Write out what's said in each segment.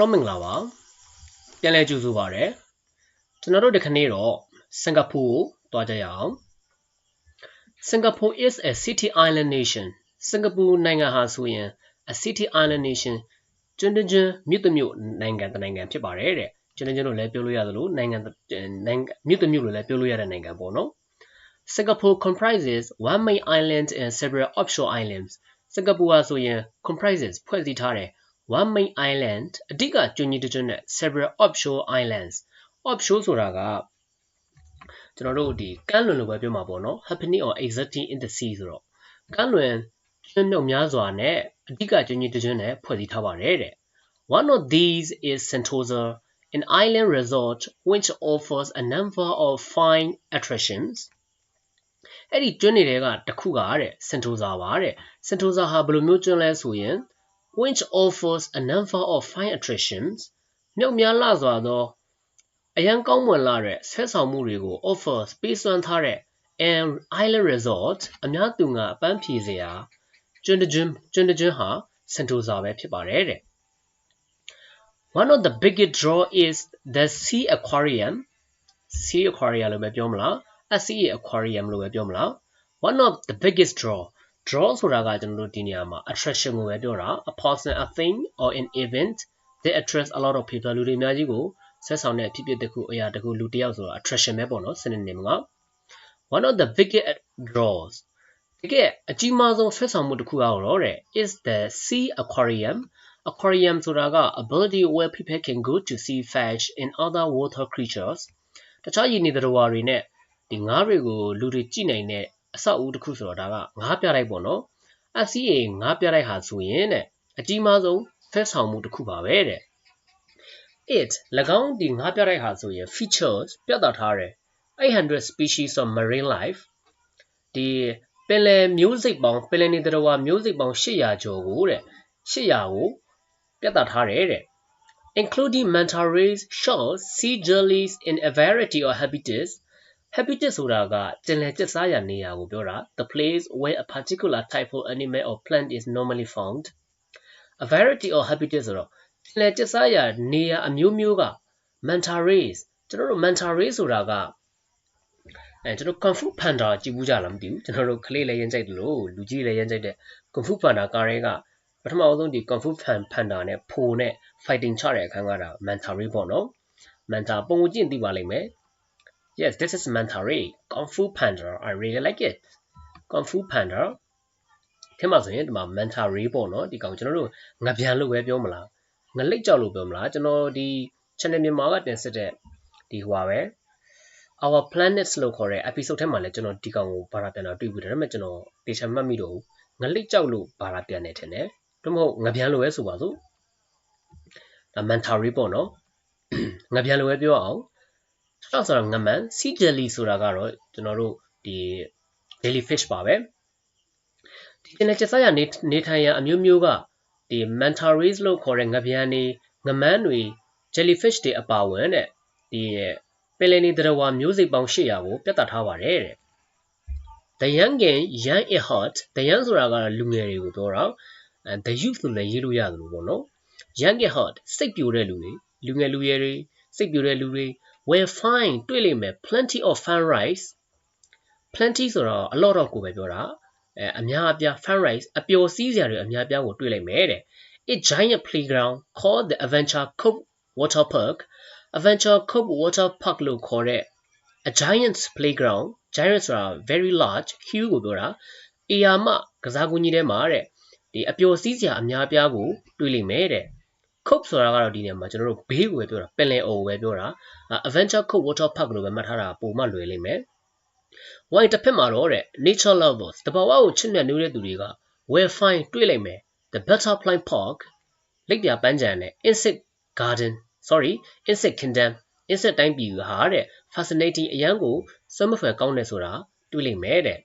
အားလုံးမင်္ဂလာပါပြန်လည်ကြိုဆိုပါရစေကျွန်တော်တို့ဒီခနေ့တော့စင်ကာပူကိုတွားကြရအောင် Singapore is a city island nation စင်ကာပူနိုင်ငံဟာဆိုရင် a city island nation ကျွန်းကျွန်းမြို့တစ်မြို့နိုင်ငံတစ်နိုင်ငံဖြစ်ပါတယ်တဲ့ကျွန်းကျွန်းလို့လည်းပြောလို့ရသလိုနိုင်ငံနိုင်ငံမြို့တစ်မြို့လို့လည်းပြောလို့ရတဲ့နိုင်ငံပေါ့နော် Singapore comprises one main island and several offshore islands စင်ကာပူဟာဆိုရင် comprises ဖွဲ့စည်းထားတဲ့ one main island အဓိကကျွန်းကြီးတစ်ကျွန်းနဲ့ several offshore islands offshore ဆိုတာကကျွန်တော်တို့ဒီကမ်းလွန်လိုပဲပြောမှာပေါ့နော် happening or existing in the sea ဆိုတော့ကမ်းလွန်ကျွန်းမြုပ်များစွာနဲ့အဓိကကျွန်းကြီးတစ်ကျွန်းနဲ့ဖွဲ့စည်းထားပါတယ်တဲ့ One of these is Sentosa an island resort which offers a number of fine attractions အဲ့ဒီကျွန်းတွေကတစ်ခုကတဲ့ Sentosa ပါတဲ့ Sentosa ဟာဘယ်လိုမျိုးကျွန်းလဲဆိုရင် which offers a number of fine attractions မြုပ်များလာစွာသောအရန်ကောင်းမွန်လာတဲ့ဆက်ဆောင်မှုတွေကို offer ပေးစွမ်းထားတဲ့ an island resort အများသူငါအပန်းဖြေစရာကျွန်းတကျွန်းကျွန်းတကျွန်းဟာ Sentosa ပဲဖြစ်ပါတယ်တဲ့ One of the biggest draw is the sea aquarium sea aquarium လို့ပဲပြောမလား SCA aquarium လို့ပဲပြောမလား One of the biggest draw draw ဆိုတာကကျွန်တော်တို့ဒီနေရာမှာ attraction ကိုပဲပြောတာ a person a thing or an event that attracts a lot of people လူတွေအများကြီးကိုဆက်ဆောင်တဲ့အဖြစ်ဖြစ်တစ်ခုအရာတစ်ခုလူတစ်ယောက်ဆိုတာ attraction ပဲပေါ့နော် synonym က one of the biggest draws တကယ်အကြီးမားဆုံးဆက်ဆောင်မှုတစ်ခုကတော့တဲ့ is the sea aquarium aquarium ဆိုတာက ability where people can go to see fish and other water creatures တခြားရေနေသတ္တဝါတွေနဲ့ဒီငါးတွေကိုလူတွေကြည့်နိုင်တဲ့ အဆောက်အဦတစ်ခုဆိုတော့ဒါကငါးပြတိုက်ပေါ့နော် FCA ငါးပြတိုက်ဟာဆိုရင်တဲ့အကြီးမားဆုံးဖက်ဆောင်မှုတစ်ခုပါပဲတဲ့ it ၎င်းဒီငါးပြတိုက်ဟာဆိုရင် features ပြသထားတယ်800 species of marine life ဒီပင်လယ်မျိုးစိတ်ပေါင်းပင်လယ်နေသတ္တဝါမျိုးစိတ်ပေါင်း800ကျော်ကိုတဲ့800ကိုပြသထားတယ်တဲ့ including manta rays, sharks, sea jellies in a variety of habitats habitat ဆိုတာကကျင်လည်ကျက်စားရာနေရာကိုပြောတာ the place where a particular type of animal or plant is normally found a variety of habitat ဆိုတော့ကျင်လည်ကျက်စားရာနေရာအမျိုးမျိုးက manta rays ကျွန်တော်တို့ manta rays ဆိုတာကအဲကျွန်တော် kung fu panda ကြည့်ဘူးကြလားမသိဘူးကျွန်တော်တို့ကလေးလည်းရင်ကြိုက်တယ်လို့လူကြီးလည်းရင်ကြိုက်တဲ့ kung fu panda ကားတွေကပထမအဆုံးဒီ kung fu panda နဲ့ဖိုနဲ့ fighting ချတဲ့အခန်းကတာ manta ray ပေါ့နော် manta ပုံကျင့်သိပါလိမ့်မယ် Yes, this is Manta Ray. Kung Fu Panda. I really like it. Kung Fu Panda. ထင်ပါဆိုရင်ဒီမှာ Manta Ray ပေါ့နော်ဒီကောင်ကျွန်တော်တို့ငပြန်လို့ပဲပြောမလားငလိတ်ကြောက်လို့ပြောမလားကျွန်တော်ဒီ channel မြန်မာကတင်ဆက်တဲ့ဒီဟွာပဲ our planets လို့ခေါ်တဲ့ episode ထဲမှာလည်းကျွန်တော်ဒီကောင်ကိုဘာသာပြန်တာတွေ့ပြီးတယ်ဒါပေမဲ့ကျွန်တော်တေချာမှတ်မိတော့ငလိတ်ကြောက်လို့ဘာသာပြန်နေထင်တယ်ဒါမဟုတ်ငပြန်လို့ပဲဆိုပါစို့ဒါ Manta Ray ပေါ့နော်ငပြန်လို့ပဲပြောအောင် အဲ့ဆိုတာငမန် sea jelly ဆိုတာကတော့ကျွန်တော်တို့ဒီ jellyfish ပါပဲဒီကျန်တဲ့ချက်စားရနေနေထိုင်ရအမျိုးမျိုးကဒီ manta rays လို့ခေါ်တဲ့ငပြန်းတွေငမန်းတွေ jellyfish တွေအပါဝင်တဲ့ဒီပင်လယ်နေသတ္တဝါမျိုးစိတ်ပေါင်း800ကိုပြတ်သားထားပါတယ်တဲ့ The young and young at heart the young ဆိုတာကလူငယ်တွေကိုပြောတာ and the youth လို့လည်းရေးလို့ရတယ်လို့ပေါ့နော် young at heart စိတ်ပြိုတဲ့လူတွေလူငယ်လူရွယ်တွေစိတ်ပြိုတဲ့လူတွေ will find တွေ့လိမ့်မယ် plenty of fun rides plenty ဆိုတော့ a lot of ကိုပဲပြောတာအဲအများအပြား fun rides အပျော်စီးစရာတွေအများအပြားကိုတွေ့လိမ့်မယ်တဲ့ a giant playground called the Adventure Cove Water Park Adventure Cove Water Park လို့ခေါ်တဲ့ a giant playground giant ဆိုတာ very large huge ကိုပြောတာအရာမကစားကွင်းကြီးထဲမှာတဲ့ဒီအပျော်စီးစရာအများအပြားကိုတွေ့လိမ့်မယ်တဲ့ Cove ဆိုတာကတော့ဒီနေရာမှာကျွန်တော်တို့ဘေးကိုပဲပြောတာပင်လယ်အော်ကိုပဲပြောတာ Adventure Cove Water Park လို့ပဲမှတ်ထားတာပုံမှလွယ်လိမ့်မယ်။ why တစ်ဖက်မှာတော့တဲ့ nature lovers တဘာဝကိုချစ်မြတ်နိုးတဲ့သူတွေက will find တွေ့လိမ့်မယ် the butterfly park လက်ပြပန်းခြံနဲ့ insect garden sorry insect kingdom insect တိုင်းပြည်ဟာတဲ့ fascinating အရန်ကိုစွမ်းမဖွယ်ကောင်းတယ်ဆိုတာတွေ့လိမ့်မယ်တဲ့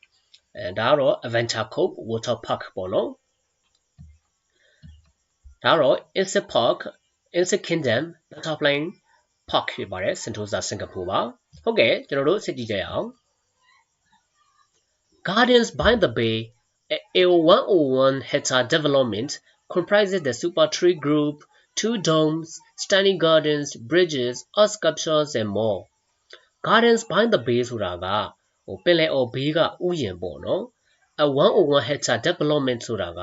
အဲဒါကတော့ Adventure Cove Water Park ပေါ့နော် ဒါကတော့ Insect Park Insect Kingdom Butterfly Park ဖြစ်ပါတယ် Sentosa စင်ကာပူပါဟုတ်ကဲ့ကျွန်တော်တို့စစ်ကြည့်ကြရအောင် Gardens by the Bay a 101 hectare development comprises the Super Tree Group two domes, standing gardens, bridges, art sculptures and more. Gardens by the Bay ဆိုတာကဟိုပင်လယ်အော်ဘေးကဥယျာဉ်ပေါ့နော်။ a 101 hectare development ဆိုတာက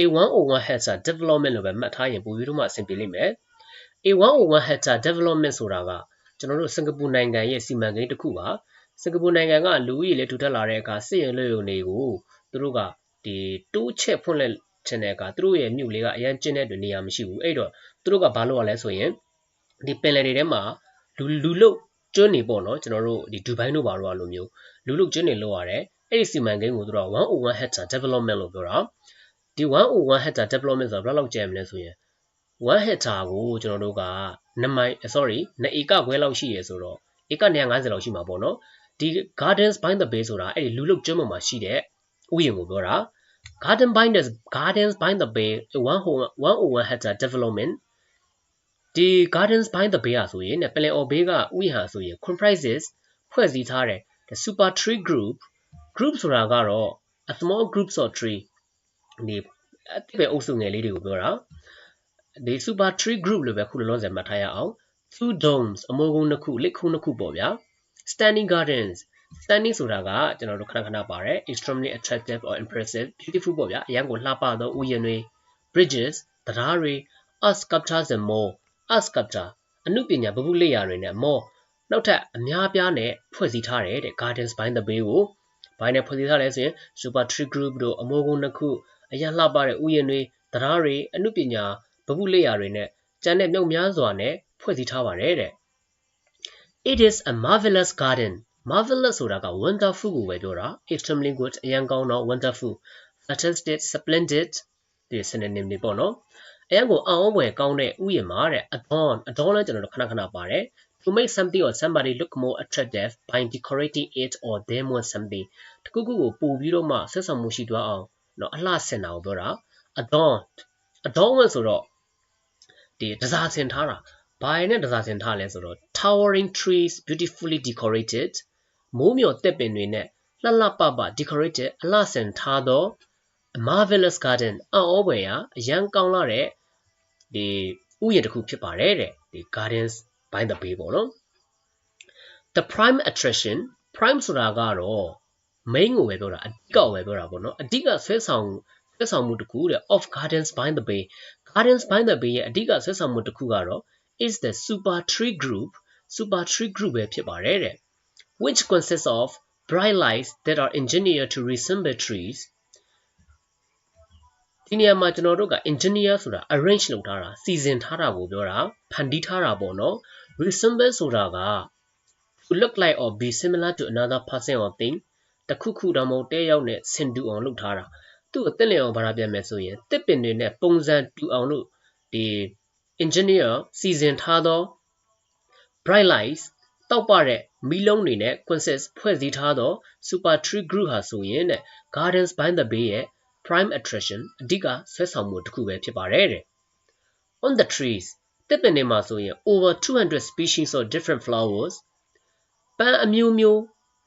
a 101 hectare development လို့ပဲမှတ်ထားရင်ပိုပြီးတော့မှအဆင်ပြေလိမ့်မယ်။ a 101 hectare development ဆိုတာကကျွန်တော်တို့စင်ကာပူနိုင်ငံရဲ့စီမံကိန်းတစ်ခုပါ။စင်ကာပူနိုင်ငံကလူဦးရေလည်းထူထပ်လာတဲ့အခါစစ်ရင်လွှတ်ရုံတွေကိုသူတို့ကဒီတိုးချက်ဖွင့်လှစ်ချင်တဲ့အခါသူတို့ရဲ့မြို့လေးကအရန်ကျင်းတဲ့တွင်နေရာမရှိဘူးအဲ့တော့သူတို့ကဘာလုပ်ရလဲဆိုရင်ဒီပင်လယ်တွေထဲမှာလူလူလုတ်ကျွန်းနေပေါ့နော်ကျွန်တော်တို့ဒီဒူဘိုင်းတို့ဘာလို့လိုမျိုးလူလုတ်ကျွန်းနေလောက်ရတယ်အဲ့ဒီစီမံကိန်းကိုသူတို့101 hectare development လို့ပြောတာ ဒီ101 hectare development ဆိုတာဘယ်လောက်ကျယ်မလဲဆိုရင်1 hectare ကိုကျွန်တော်တို့က2မိုင် sorry 2ဧကခွဲလောက်ရှိရဆိုတော့ဧက150လောက်ရှိမှာပေါ့နော်ဒီ gardens by the bay ဆိုတာအဲ့ဒီလူလုတ်ကျွန်းပေါ်မှာရှိတဲ့ဥယျာဉ်ကိုပြောတာ garden by the gardens by the bay 101 hectare development ဒီ gardens by the bay อ่ะဆိုရင်ပင်လယ်အော်ဘေးကဥယျာဉ်ဆိုရင် comprises ဖွဲ့စည်းထားတဲ့ the super tree group group ဆိုတာကတော့ a small groups of tree ဒီအတိပဲအုပ်စုငယ်လေးတွေကိုပြောတာဒီ super tree group လို့ပဲခုလောလောဆယ်မှတ်ထားရအောင် two domes အမိုးကုန်းနှစ်ခုလက်ခုနှစ်ခုပေါ့ဗျာ standing gardens standing ဆိုတာကကျွန်တော်တို့ခဏခဏပါတယ် extremely attractive or impressive beautiful ပေါ့ဗျာအရန်ကိုလှပသောဥယျာဉ်တွေ bridges တရားတွေ art sculptures and more art sculpture အနုပညာဗဟုလက်ရာတွေနဲ့ more နောက်ထပ်အများပြားနဲ့ဖွဲ့စည်းထားတဲ့ gardens by the bay ကိုဘိုင်းနဲ့ဖွဲ့စည်းထားလဲဆိုရင် super tree group တို့အမိုးကုန်းနှစ်ခု အရန်လှပတဲ့ဥယျာဉ်တွေတရားတွေအနုပညာဗဟုလက်ရာတွေနဲ့ကျန်တဲ့မြုပ်များစွာနဲ့ဖွဲ့စည်းထားပါတယ်တဲ့ It is a marvelous garden marvelous ဆိုတာက wonderful ကိုပဲပြောတာ extremely good အရန်ကောင်းတော့ wonderful fantastic splendid ဒီ synonym တွေပေါ့နော်အရန်ကိုအံ့ဩဖွယ်ကောင်းတဲ့ဥယျာဉ်မှာတဲ့ adorn adorn လည်းကျွန်တော်တို့ခဏခဏပါတယ် to make something or somebody look more attractive by decorating it or demon something တခုခုကိုပို့ပြီးတော့မှဆက်ဆံမှုရှိသွားအောင် နော်အလှဆင်တာကိုပြောတာ adorned adornment ဆိုတော့ဒီတစားဆင်ထားတာဘာရနဲ့တစားဆင်ထားလဲဆိုတော့ towering trees beautifully decorated မိုးမျှော်တက်ပင်တွေနဲ့လှလှပပ decorated အလှဆင်ထားသော marvelous garden အော်ဘွယ်ရအရန်ကောင်းလာတဲ့ဒီဥယျာဉ်တစ်ခုဖြစ်ပါတယ်တဲ့ဒီ gardens by the bay ပေါ့နော် the prime attraction prime ဆိုတာကတော့ main ကိုပဲပြောတာအဓိကကိုပဲပြောတာပေါ့နော်အဓိကဆွဲဆောင်ဆွဲဆောင်မှုတစ်ခုတဲ့ of gardens by the bay gardens by the bay ရဲ့အဓိကဆွဲဆောင်မှုတစ်ခုကတော့ is the super tree group super tree group ပဲဖြစ်ပါတယ်တဲ့ which consists of bright lights that are engineered to resemble trees ဒီနေရာမှာကျွန်တော်တို့က engineer ဆိုတာ arrange လုပ်ထားတာစီစဉ်ထားတာကိုပြောတာဖန်တီးထားတာပေါ့နော် resemble ဆိုတာက to look like or be similar to another person or thing တခုခုတော့မဟုတ်တဲရောက်နဲ့ဆင်တူအောင်လုပ်ထားတာသူ့ကိုတက်လျအောင်ဗရာပြန်မယ်ဆိုရင်တစ်ပင်တွေနဲ့ပုံစံတူအောင်လို့ဒီ engineer စီစဉ်ထားသော bright lights တောက်ပတဲ့မီးလုံးတွေနဲ့ concept ဖွဲ့စည်းထားသော super tree group ဟာဆိုရင်တဲ့ gardens by the bay ရဲ့ prime attraction အဓိကဆွဲဆောင်မှုတစ်ခုပဲဖြစ်ပါတယ်တဲ့ on the trees တစ်ပင်တွေမှာဆိုရင် over 200 species of different flowers ပန်းအမျိုးမျိုး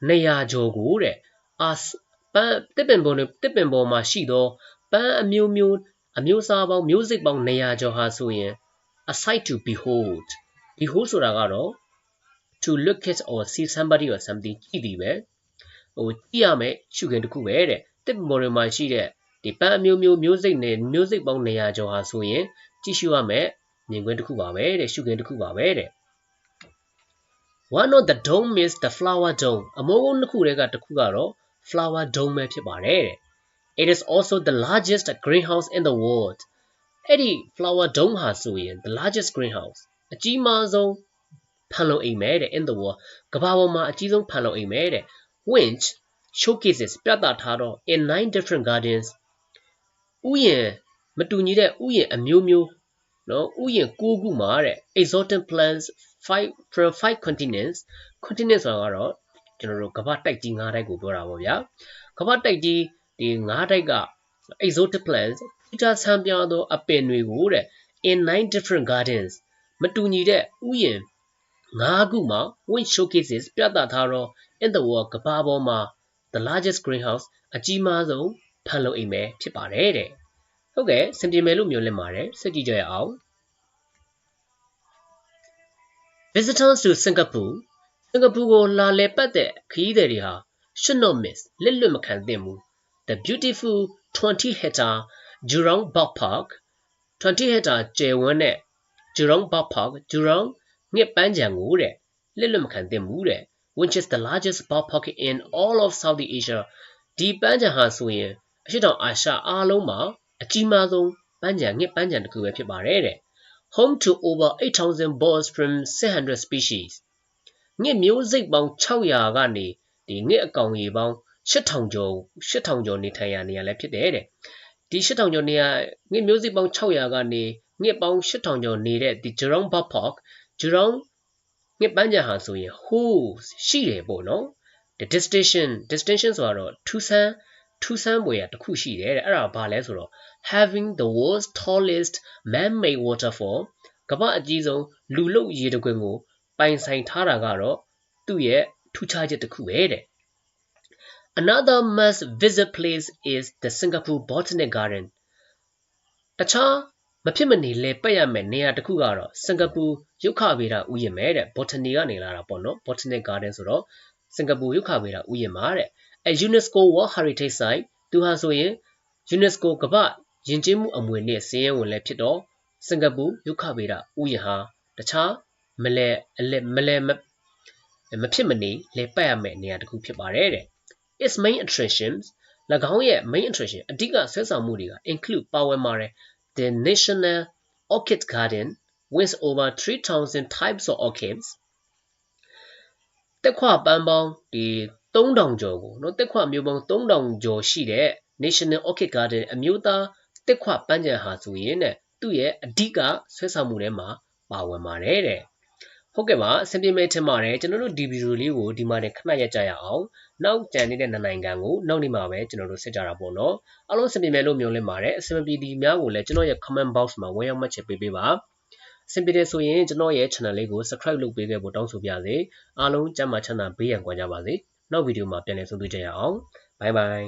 နေရာကျော်ကိုတဲ့ အာပန်းတစ်ပင်ပေါ်တစ်ပင်ပေါ်မှာရှိသောပန်းအမျိုးမျိုးအမျိုးအစားပေါင်းမျိုးစိတ်ပေါင်းနေရာကျော်ဟာဆိုရင် a sight to behold behold ဆိုတာကတော့ to look at or see somebody or something ကြည့်သည်ပဲဟိုကြည့်ရမယ်ရှုခင်တစ်ခုပဲတဲ့တစ်မော်ရမှာရှိတဲ့ဒီပန်းအမျိုးမျိုးမျိုးစိတ်နဲ့မျိုးစိတ်ပေါင်း200ကျော်ဟာဆိုရင်ကြည့်ရှုရမယ်မြင်ကွင်းတစ်ခုပါပဲတဲ့ရှုခင်တစ်ခုပါပဲတဲ့ one of the dome is the flower dome အမိုးကုန်းတစ်ခုတည်းကတစ်ခုကတော့ flower dome ပဲဖြစ်ပါတယ်တဲ့ it is also the largest greenhouse in the world အဲ့ဒီ flower dome ဟာဆိုရင် the largest greenhouse အကြီးမားဆုံးဖန်လုံအိမ်မဲတဲ့ in the world ကမ္ဘာပေါ်မှာအကြီးဆုံးဖန်လုံအိမ်မဲတဲ့ which showcases ပြသထားတော့ in nine different gardens ဥယျာဉ်မတူညီတဲ့ဥယျာဉ်အမျိုးမျိုးနော်ဥယျာဉ်၉ခုမှာတဲ့ exotic plants 5 from 5 continents continent ဆိုတာကတော့ ကျွန်တော်တို့ကမ္ဘာတိုက်ကြီး၅တိုက်ကိုပြောတာပေါ့ဗျာကမ္ဘာတိုက်ကြီးဒီ၅တိုက်က exotic plants ထူးခြားဆန်းပြသောအပင်တွေကိုတဲ့ in nine different gardens မတူညီတဲ့ဥယျာဉ်၅ခုမှာ which showcases ပြသထားတော့ in the world ကမ္ဘာပေါ်မှာ the largest greenhouse အကြီးမားဆုံးဖန်လုံအိမ်ပဲဖြစ်ပါတယ်တဲ့ဟုတ်ကဲ့စင်ပြေမယ်လို့မျှော်လင့်ပါတယ်ဆက်ကြည့်ကြရအောင် visitors to Singapore စင်ကာပူကိုလာလည်ပတ်တဲ့ခရီးသည်တွေဟာ should not miss လက်လွတ်မခံသင့်ဘူး the beautiful 20 hectare Jurong Bird Park 20 hectare ကျယ်ဝန်းတဲ့ Jurong Bird Park Jurong ငှက်ပန်းခြံကိုတဲ့လက်လွတ်မခံသင့်ဘူးတဲ့ which is the largest bird park in all of Southeast Asia ဒီပန်းခြံဟာဆိုရင်အရှေ့တောင်အာရှအားလုံးမှာအကြီးမားဆုံးပန်းခြံငှက်ပန်းခြံတစ်ခုပဲဖြစ်ပါတယ်တဲ့ home to over 8000 birds from 600 species ငှက်မျိုးစိတ်ပေါင်း600ကနေဒီငှက်အကောင်ရေပေါင်း8000ကျော်8000ကျော်နေထိုင်ရနေရလဲဖြစ်တယ်တဲ့ဒီ8000ကျော်နေရငှက်မျိုးစိတ်ပေါင်း600ကနေငှက်ပေါင်း8000ကျော်နေတဲ့ဒီ Jurong Bird Park Jurong ငှက်ပန်းခြံဟာဆိုရင် host ရှိတယ်ပေါ့နော် the distinction distinction ဆိုတော့ထူးဆန်းထူးဆန်းပွေရတစ်ခုရှိတယ်တဲ့အဲ့ဒါဘာလဲဆိုတော့ having the world's tallest man-made waterfall ကမ္ဘာအကြီးဆုံးလူလုရေတခွင်ကို ပိုင်ဆိုင်ထားတာကတော့သူ့ရဲ့ထူးခြားချက်တစ်ခုပဲတဲ့ Another must visit place is the Singapore Botanic Garden တခြားမဖြစ်မနေလဲပတ်ရမယ်နေရာတစ်ခုကတော့စင်ကာပူရုက္ခဗေဒဥယျာဉ်ပဲတဲ့ botany ကနေလာတာပေါ့နော် botanic garden ဆိုတော့စင်ကာပူရုက္ခဗေဒဥယျာဉ်မှာတဲ့အဲ UNESCO World Heritage Site သူဟာဆိုရင် UNESCO ကမ္ဘာယဉ်ကျေးမှုအမွေအနှစ်စာရင်းဝင်လည်းဖြစ်တော့စင်ကာပူရုက္ခဗေဒဥယျာဉ်ဟာတခြား မလဲအလဲမလဲမဖြစ်မနေလဲပတ်ရမယ့်နေရာတစ်ခုဖြစ်ပါတယ်တဲ့ its main attractions ၎င်းရဲ့ main attraction အဓိကဆွဲဆောင်မှုတွေက include ပါဝင်ပါတယ် the national orchid garden with over 3000 types of orchids တက်ခွပန်းပေါင်းဒီ3000ကျော်ကိုเนาะတက်ခွမျိုးပေါင်း3000ကျော်ရှိတဲ့ National Orchid Garden အမျိုးသားတက်ခွပန်းခြံဟာဆိုရင်တဲ့သူ့ရဲ့အဓိကဆွဲဆောင်မှုထဲမှာပါဝင်ပါတယ်တဲ့ ဟုတ်ကဲ့ပါအဆင်ပြေမဲ့ထင်ပါတယ်ကျွန်တော်တို့ဒီဗီဒီယိုလေးကိုဒီမှာနဲ့ခဏရက်ကြရအောင်နောက်ကြံနေတဲ့နိုင်ငံကိုနောက်နေ့မှာပဲကျွန်တော်တို့ဆက်ကြတာပေါ့နော်အားလုံးအဆင်ပြေမဲ့လို့မျှော်လင့်ပါတယ်အဆင်ပြေဒီများကိုလည်းကျွန်တော်ရဲ့ comment box မှာဝင်ရောက်မှတ်ချက်ပေးပေးပါအဆင်ပြေတယ်ဆိုရင်ကျွန်တော်ရဲ့ channel လေးကို subscribe လုပ်ပေးခဲ့ဖို့တောင်းဆိုပါရစေအားလုံးကျမ်းမာချမ်းသာဘေးရန်ကြွားကြပါစေနောက်ဗီဒီယိုမှာပြန်လည်ဆုံတွေ့ကြရအောင်ဘိုင်ဘိုင်